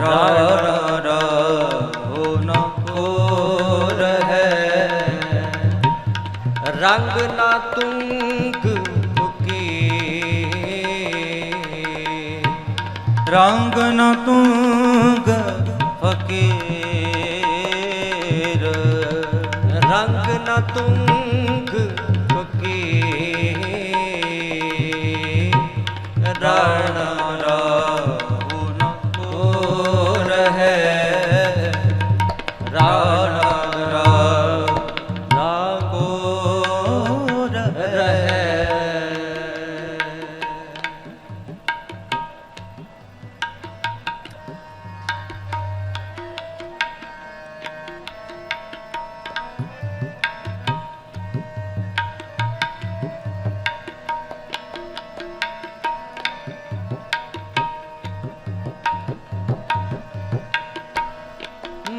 ਰਾ ਰਾ ਰੰਗ ਨਾ ਤੁੰਗ ਫੁਕੀ ਰੰਗ ਨਾ ਤੁੰਗ ਫਕੀਰ ਰੰਗ ਨਾ ਤੁੰਗ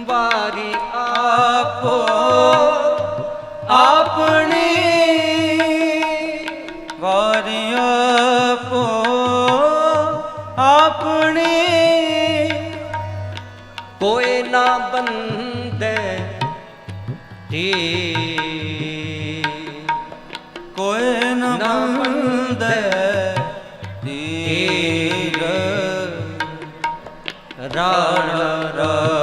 ਵਾਰੀ ਆਪੋ ਆਪਣੀ ਵਾਰਿਆ ਪੋ ਆਪਣੀ ਕੋਈ ਨਾ ਬੰਦੇ ਢੀ ਕੋਈ ਨ ਬੰਦੇ ਰਾ